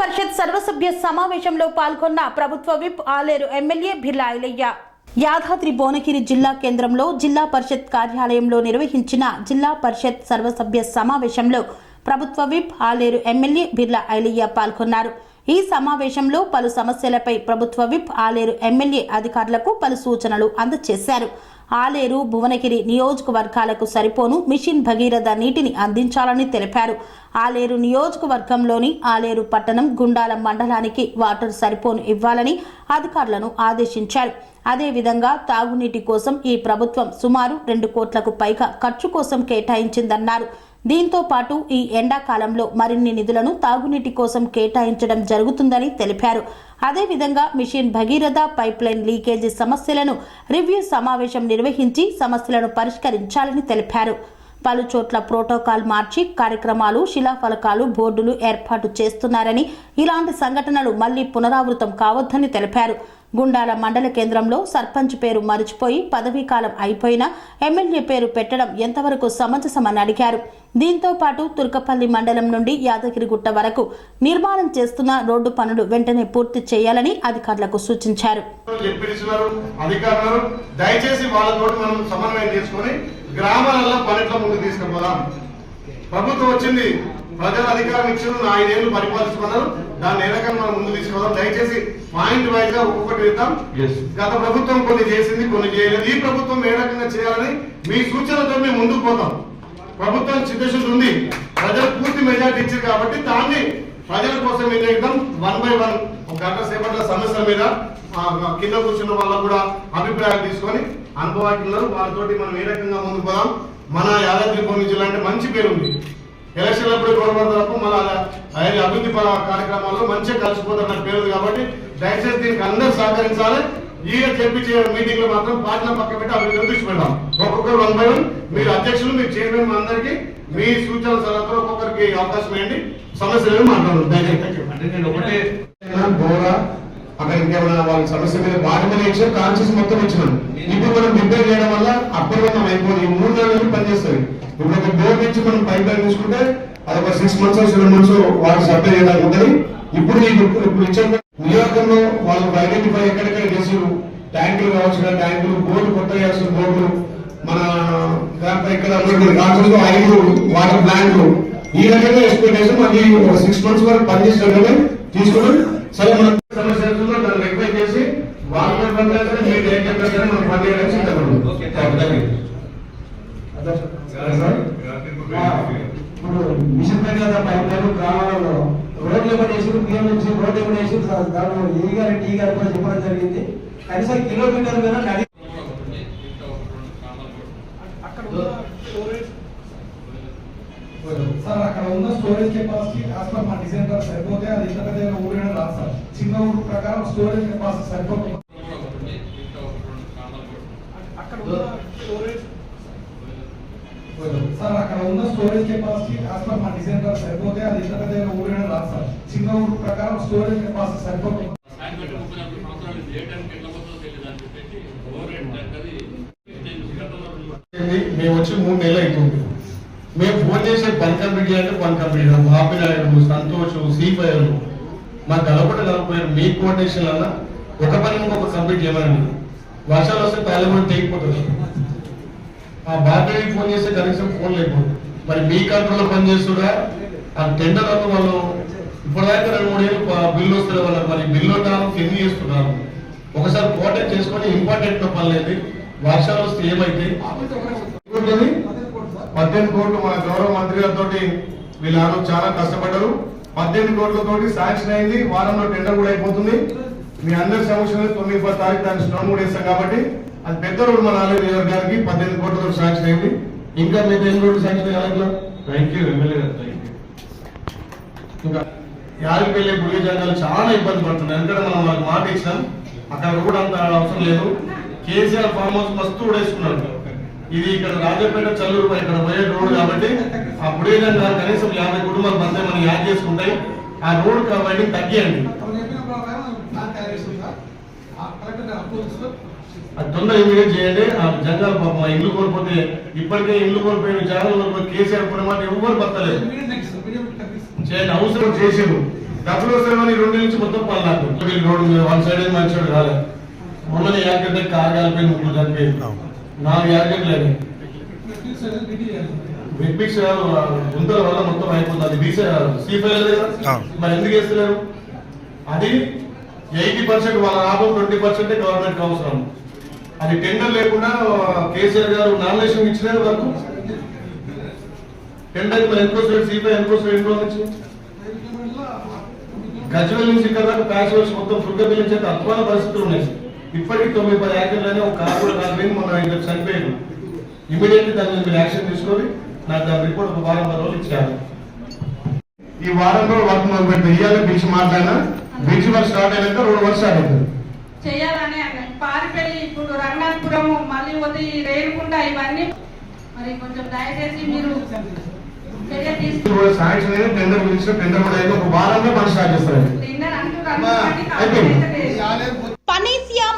పరిషత్ సర్వసభ్య సమావేశంలో పాల్గొన్న ప్రభుత్వ విప్ ఆలేరు ఎమ్మెల్యే బిర్లా యాదాద్రి భువనగిరి జిల్లా కేంద్రంలో జిల్లా పరిషత్ కార్యాలయంలో నిర్వహించిన జిల్లా పరిషత్ సర్వసభ్య సమావేశంలో ప్రభుత్వ విప్ ఆలేరు ఎమ్మెల్యే బిర్లా ఐలయ్య పాల్గొన్నారు. ఈ సమావేశంలో పలు సమస్యలపై ప్రభుత్వ విప్ ఆలేరు ఎమ్మెల్యే అధికారులకు పలు సూచనలు అందజేశారు. ఆలేరు భువనగిరి నియోజకవర్గాలకు సరిపోను మిషన్ భగీరథ నీటిని అందించాలని తెలిపారు. ఆలేరు నియోజకవర్గంలోని ఆలేరు పట్టణం గుండాల మండలానికి వాటర్ సరిపోను ఇవ్వాలని అధికారులను ఆదేశించారు. అదేవిధంగా తాగునీటి కోసం ఈ ప్రభుత్వం సుమారు రెండు కోట్లకు పైగా ఖర్చు కోసం కేటాయించిందన్నారు. దీంతో పాటు ఈ ఎండాకాలంలో మరిన్ని నిధులను తాగునీటి కోసం కేటాయించడం జరుగుతుందని తెలిపారు. అదేవిధంగా మిషన్ భగీరథ పైప్లైన్ లీకేజీ సమస్యలను రివ్యూ సమావేశం నిర్వహించి సమస్యలను పరిష్కరించాలని తెలిపారు. పలు చోట్ల ప్రోటోకాల్ మార్చి కార్యక్రమాలు శిలాఫలకాలు బోర్డులు ఏర్పాటు చేస్తున్నారని ఇలాంటి సంఘటనలు మళ్ళీ పునరావృతం కావద్దని తెలిపారు. గుండాల మండల కేంద్రంలో సర్పంచ్ పేరు మరిచిపోయి పదవీ కాలం అయిపోయినా ఎమ్మెల్యే పేరు పెట్టడం ఎంతవరకు సమంజసమని అడిగారు. దీంతో పాటు తుర్కపల్లి మండలం నుండి యాదగిరిగుట్ట వరకు నిర్మాణం చేస్తున్న రోడ్డు పనులు వెంటనే పూర్తి చేయాలని అధికారులకు సూచించారు. దయచేసి మనం సమన్వయం చేసుకొని గ్రామాలలో తీసుకుపోదాం. ప్రభుత్వం వచ్చింది ప్రజల అధికారం ఇచ్చిన ఐదేళ్ళు పరిపాలిస్తున్నారు దాన్ని రకంగా మనం ముందు తీసుకుపోదాం దయచేసి పాయింట్ వైజ్గా ఒక్కొక్కటి ఇద్దాం గత ప్రభుత్వం కొన్ని చేసింది కొన్ని చేయలేదు. ఈ ప్రభుత్వం ఏ రకంగా చేయాలని మీ సూచనలతో మేము ముందుకు పోతాం. ప్రభుత్వం చిత్తశుద్ధి ఉంది. ప్రజలు పూర్తి మెజార్టీ ఇచ్చారు కాబట్టి దాన్ని ప్రజల కోసం ఏం చేద్దాం? వన్ బై వన్ ఒక గంట సేపట్ల సమస్యల మీద కింద కూర్చున్న వాళ్ళకు కూడా అభిప్రాయాలు తీసుకొని అనుభవాలు వాళ్ళతోటి మనం ఏ రకంగా ముందుకు పోదాం? మన యాదాద్రి భువనగిరి జిల్లా అంటే మంచి పేరు ఉంది. ఎలక్షన్ అప్పుడు గొడవడతారు మన ఆయన అభివృద్ధి కార్యక్రమాల్లో మంచిగా కలిసిపోతున్న పేరు ఉంది కాబట్టి దయచేసి దీనికి అందరూ సహకరించాలి. ఈయన చెప్పించే మీటింగ్లో మాత్రం పార్టీల పక్క పెట్టి అభివృద్ధి దృష్టి పెడదాం. ఒక్కొక్కరు వన్ బై వన్ మీరు అధ్యక్షులు మీరు చైర్మన్ అందరికీ మీ సూచన సలహాలు ఒక్కొక్కరికి అవకాశం ఇవ్వండి. సమస్యలు మాట్లాడదు. దయచేసి. అంటే నేను ఒకటే అక్కడ ఇంకేమైనా వాళ్ళ సమస్య మీద వాటి మీద ఇచ్చాం కాన్షియస్ మొత్తం ఇచ్చినాం ఇప్పుడు మనం రిపేర్ చేయడం వల్ల అప్రమత్తం అయిపోయి ఈ మూడు నెలలు పనిచేస్తుంది. ఇప్పుడు ఒక బోర్ నుంచి మనం పైప్ లైన్ తీసుకుంటే అది ఒక సిక్స్ మంత్స్ సెవెన్ మంత్స్ వాళ్ళకి సప్లై చేయడానికి ఉంటుంది. ఇప్పుడు నీకు ఇప్పుడు ఇచ్చిన నియోజకంలో వాళ్ళు ఐడెంటిఫై ఎక్కడెక్కడ చేసారు ట్యాంకులు కావాల్సిన ట్యాంకులు బోర్డు కొత్త చేయాల్సిన బోర్డు మన ఇక్కడ కాన్షియస్ ఐదు వాటర్ ప్లాంట్లు ఈ రకంగా ఎక్స్పెక్టేషన్ మళ్ళీ సిక్స్ మంత్స్ వరకు పనిచేసినట్టుగా తీసుకున్నాం సరే మనం సమస్యలు దాన్ని రిక్వెస్ట్ చేసి వాళ్ళ మీద పని చేస్తే మీరు ఏం చెప్పారు సరే మనం పని చేయడానికి సిద్ధపడదు ఓకే, ఇప్పుడు మిషన్ భగీరథ పైప్ లైన్ గ్రామాలలో రోడ్లు ఇవ్వడం వేసి బియ్యం నుంచి రోడ్లు ఇవ్వడం వేసి దానిలో ఏ గారి టీ గారు కూడా చెప్పడం జరిగింది. కనీసం కిలోమీటర్ మీద నడి అక్కడ ఉన్న స్టోరేజ్ సార్ అక్కడ ఉన్న స్టోరేజ్ కెపాసిటీ యాజ్ పర్ మా డిజైన్ ద్వారా సరిపోతే అది ఇంత పెద్ద ఊరైనా రాదు సార్. చిన్న ఊరు ప్రకారం స్టోరేజ్ కెపాసిటీ సరిపోతుంది. అక్కడ ఉన్న స్టోరేజ్ సార్ అక్కడ ఉన్న స్టోరేజ్ కెపాసిటీ యాజ్ పర్ మా డిజైన్ ద్వారా సరిపోతే అది ఇంత పెద్ద ఊరైనా రాదు సార్. చిన్న ఊరు ప్రకారం స్టోరేజ్ కెపాసిటీ సరిపోతుంది. మేము వచ్చి మూడు నెలలు అవుతుంది మేము ఫోన్ చేసే పని కంప్లీట్ చేయాలంటే పని కంప్లీట్ చేయాలి. బాపి నాయుడు సంతోష్ సీపయ్యారు మాకు కలపట కలపపోయారు మీ కోఆర్డినేషన్ వల్ల ఒక పని ఇంకొక కంప్లీట్ చేయమనండి. వర్షాలు వస్తే పార్లమెంట్ తెగిపోతుంది ఆ బాపి ఫోన్ చేస్తే కనీసం ఫోన్ లేకపోతుంది మరి మీ కంట్రోల్లో పని చేస్తున్నా ఆ టెండర్ వల్ల వాళ్ళు ఇప్పటిదాకా రెండు మూడు ఏళ్ళు ప- బిల్లు వస్తుంది వాళ్ళకి మరి బిల్లు ఉంటాను ఎన్ని చేస్తున్నారు? ఒకసారి కోటెక్ట్ చేసుకొని ఇంపార్టెంట్ పని లేదు వర్షాలు వస్తే ఏమైతే పద్దెనిమిది కోట్లు మన గౌరవ మంత్రి గారితో వీళ్ళు చాలా కష్టపడ్డారు. పద్దెనిమిది కోట్లతోటి శాంక్షన్ అయింది. వారంలో టెండర్ కూడా అయిపోతుంది. మీ అందరి సమక్షంలో తొమ్మిది పది తారీఖు దాన్ని స్టోన్ కూడా వేస్తాం కాబట్టి అది పెద్ద రోడ్డు మన ఆలయ నియోజకవర్గానికి పద్దెనిమిది కోట్లతో శాంక్షన్ అయింది. ఇంకా మీద ఎన్ని రోడ్లు శాంక్షన్ థ్యాంక్ యూ ఎమ్మెల్యే గారు థ్యాంక్ యూ ఇంకా యారికి వెళ్ళే బుల్లి జంగాలు చాలా ఇబ్బంది పడుతున్నాయి ఎందుకంటే మనం వాళ్ళకి మాట ఇచ్చినాం. అక్కడ రోడ్ అంత అవసరం లేదు. కేసీఆర్ ఫామ్ హౌస్ మస్తు ఊడేసుకున్నారు ఇది ఇక్కడ రాజపేట చల్లూరు ఇక్కడ పోయే రోడ్డు కాబట్టి ఆ బుడే కనీసం యాభై కుటుంబాలు మధ్య మనం యాడ్ చేసుకుంటాయి ఆ రోడ్డు కాబట్టి తగ్గియండి. తొందర ఇమీడియట్ చేయండి. ఆ జంగాలు పాపం ఇల్లు కోల్పోతే ఇప్పటికే ఇల్లు కోల్పోయిన జాగ్రత్త కేసీఆర్ పుణ్యమాట ఎవరు బతలేదు చేయండి అవసరం చేసిండు. డబ్బులు వస్తాయని రెండు నుంచి మొత్తం పల్లాకు వీళ్ళు రోడ్డు వన్ సైడ్ మంచి రాలేదు మొన్న యాకెట్ కార్ కాలిపోయి ముగ్గురు చనిపోయింది నాలుగు యాకెట్లు అయినాయి బిగ్ గుంతల వల్ల మొత్తం అయిపోతుంది. బీసీ సీఫైల్ మరి ఎందుకు వేస్తలేరు అది ఎయిటీ పర్సెంట్ వాళ్ళ లాభం ట్వంటీ పర్సెంట్ గవర్నమెంట్ అవసరం. అది టెండర్ లేకుండా కేసీఆర్ గారు నామినేషన్ ఇచ్చినారు వరకు. టెండర్ మరి సీఫై ఎందుకు వస్తుంది ఎన్ని రోజుల నుంచి? గజ్వెల్ నుంచి ఇక్కడ దాకా ప్యాచ్ వర్క్స్ మొత్తం ఫుల్గా బిల్లించే అద్భుతమైన పరిస్థితులు ఉన్నాయి. ఇప్పటికి తొమ్మిది పది యాక్టర్లనే ఒక కార్ కూడా మొన్న ఇద్దరు చనిపోయారు. ఇమీడియట్లీ దాని మీద మీరు యాక్షన్ తీసుకొని నాకు దాని రిపోర్ట్ ఒక వారం పది రోజులు ఇచ్చారు. ఈ వారం రోజులు వర్క్ మొదలు పెట్టి ఇయ్యాలి బ్రిడ్జ్ మాట్లాడినా బ్రిడ్జ్ వర్క్ స్టార్ట్ అయినాక రోడ్ వర్క్ స్టార్ట్ అవుతుంది చేయాలని పారిపల్లి ఇప్పుడు రంగనాథపురం మళ్ళీ పోతే ఈ రేణుకుంట ఇవన్నీ. మరి కొంచెం దయచేసి మీరు శాంక్షన్ టెండర్ పిలిచిన టెండర్ కూడా ఒక వారంలో పని స్టార్ట్ చేస్తారు. అంటున్నారు కాబట్టి అయిపోయింది. కాకపోతే లేదు. పనేసియా